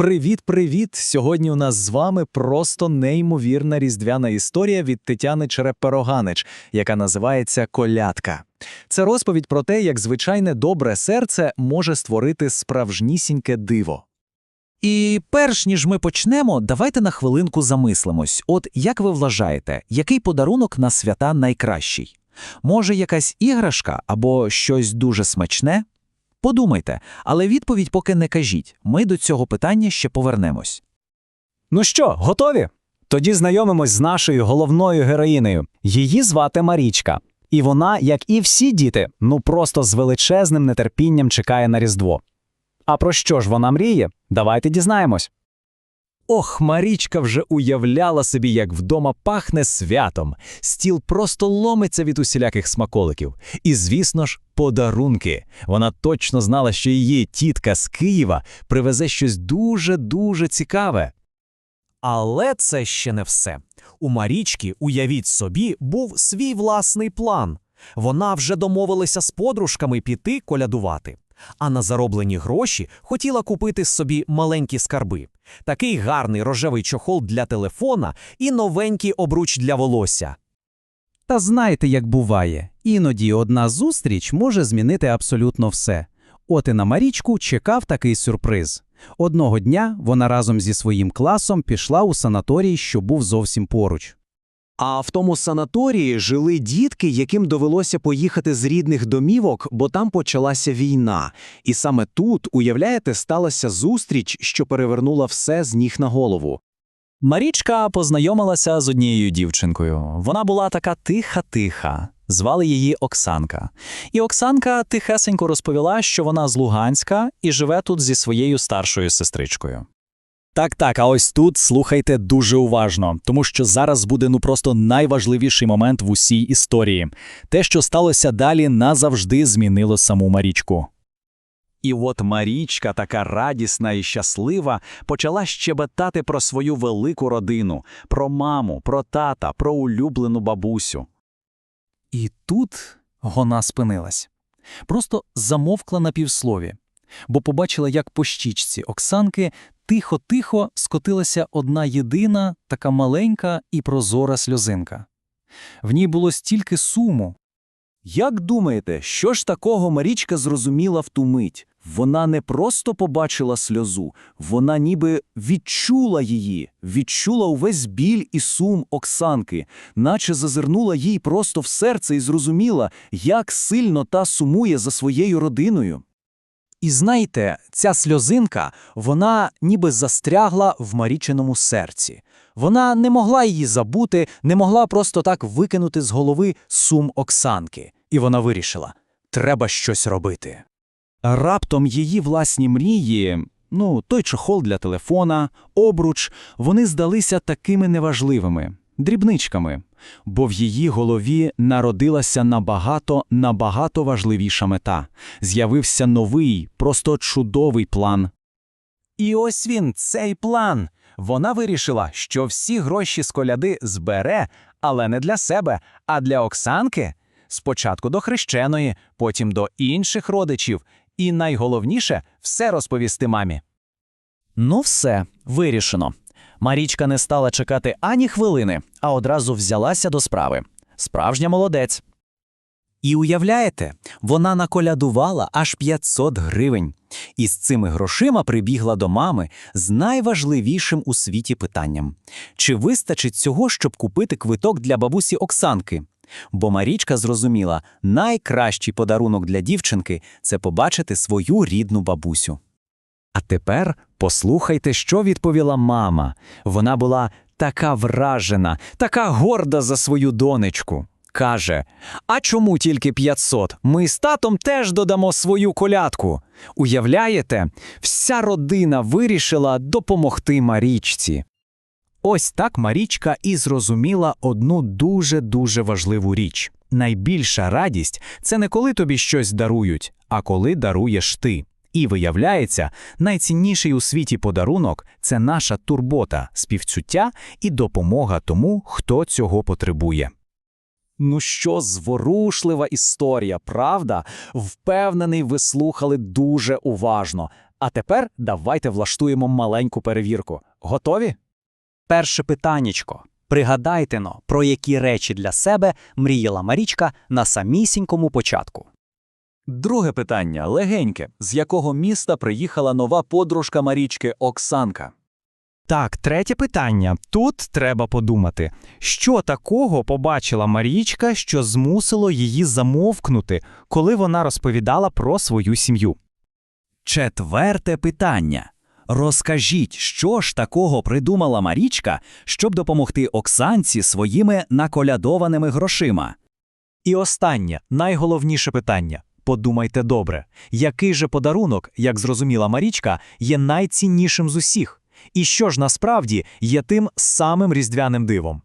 Привіт-привіт! Сьогодні у нас з вами просто неймовірна різдвяна історія від Тетяни Черепероганич, яка називається Колядка. Це розповідь про те, як звичайне добре серце може створити справжнісіньке диво. І перш ніж ми почнемо, давайте на хвилинку замислимось. От як ви вважаєте, який подарунок на свята найкращий? Може, якась іграшка або щось дуже смачне? Подумайте, але відповідь поки не кажіть. Ми до цього питання ще повернемось. Ну що, готові? Тоді знайомимось з нашою головною героїнею. Її звати Марічка. І вона, як і всі діти, ну просто з величезним нетерпінням чекає на Різдво. А про що ж вона мріє? Давайте дізнаємось. Ох, Марічка вже уявляла собі, як вдома пахне святом. Стіл просто ломиться від усіляких смаколиків. І, звісно ж, подарунки. Вона точно знала, що її тітка з Києва привезе щось дуже-дуже цікаве. Але це ще не все. У Марічки, уявіть собі, був свій власний план. Вона вже домовилася з подружками піти колядувати. А на зароблені гроші хотіла купити собі маленькі скарби. Такий гарний рожевий чохол для телефона і новенький обруч для волосся. Та знаєте, як буває, іноді одна зустріч може змінити абсолютно все. От і на Марічку чекав такий сюрприз. Одного дня вона разом зі своїм класом пішла у санаторій, що був зовсім поруч. А в тому санаторії жили дітки, яким довелося поїхати з рідних домівок, бо там почалася війна. І саме тут, уявляєте, сталася зустріч, що перевернула все з ніг на голову. Марічка познайомилася з однією дівчинкою. Вона була така тиха-тиха. Звали її Оксанка. І Оксанка тихесенько розповіла, що вона з Луганська і живе тут зі своєю старшою сестричкою. Так, так, а ось тут слухайте дуже уважно, тому що зараз буде ну просто найважливіший момент в усій історії. Те, що сталося далі, назавжди змінило саму Марічку. І от Марічка, така радісна і щаслива, почала щебетати про свою велику родину, про маму, про тата, про улюблену бабусю. І тут вона спинилась. Просто замовкла на півслові, бо побачила, як по щічці Оксанки тихо-тихо скотилася одна єдина, така маленька і прозора сльозинка. В ній було стільки суму, Як думаєте, що ж такого Марічка зрозуміла в ту мить? Вона не просто побачила сльозу, вона ніби відчула її, відчула увесь біль і сум Оксанки, наче зазирнула їй просто в серце і зрозуміла, як сильно та сумує за своєю родиною. І знаєте, ця сльозинка, вона ніби застрягла в Марічиному серці. Вона не могла її забути, не могла просто так викинути з голови сум Оксанки. І вона вирішила – треба щось робити. Раптом її власні мрії, ну, той чохол для телефона, обруч, вони здалися такими неважливими, дрібничками, бо в її голові народилася набагато, набагато важливіша мета. З'явився новий, просто чудовий план. І ось він, цей план. Вона вирішила, що всі гроші з коляди збере, але не для себе, а для Оксанки. Спочатку до хрещеної, потім до інших родичів, і найголовніше все розповісти мамі. Ну все, вирішено. Марічка не стала чекати ані хвилини, а одразу взялася до справи. Справжня молодець. І уявляєте, вона наколядувала аж 500 гривень. І з цими грошима прибігла до мами з найважливішим у світі питанням: чи вистачить цього, щоб купити квиток для бабусі Оксанки? Бо Марічка зрозуміла, найкращий подарунок для дівчинки це побачити свою рідну бабусю. А тепер послухайте, що відповіла мама. Вона була така вражена, така горда за свою донечку. Каже: А чому тільки 500? Ми з татом теж додамо свою колядку. Уявляєте, вся родина вирішила допомогти Марічці. Ось так Марічка і зрозуміла одну дуже-дуже важливу річ. Найбільша радість це не коли тобі щось дарують, а коли даруєш ти. І виявляється, найцінніший у світі подарунок це наша турбота, співчуття і допомога тому, хто цього потребує. Ну що зворушлива історія, правда? Впевнений, ви слухали дуже уважно. А тепер давайте влаштуємо маленьку перевірку. Готові? Перше питаннячко. Пригадайте но, про які речі для себе мріяла Марічка на самісінькому початку. Друге питання легеньке. З якого міста приїхала нова подружка Марічки Оксанка? Так, третє питання. Тут треба подумати, що такого побачила Марічка, що змусило її замовкнути, коли вона розповідала про свою сім'ю. Четверте питання. Розкажіть, що ж такого придумала Марічка, щоб допомогти Оксанці своїми наколядованими грошима? І останнє, найголовніше питання. Подумайте добре, який же подарунок, як зрозуміла Марічка, є найціннішим з усіх? І що ж насправді є тим самим різдвяним дивом?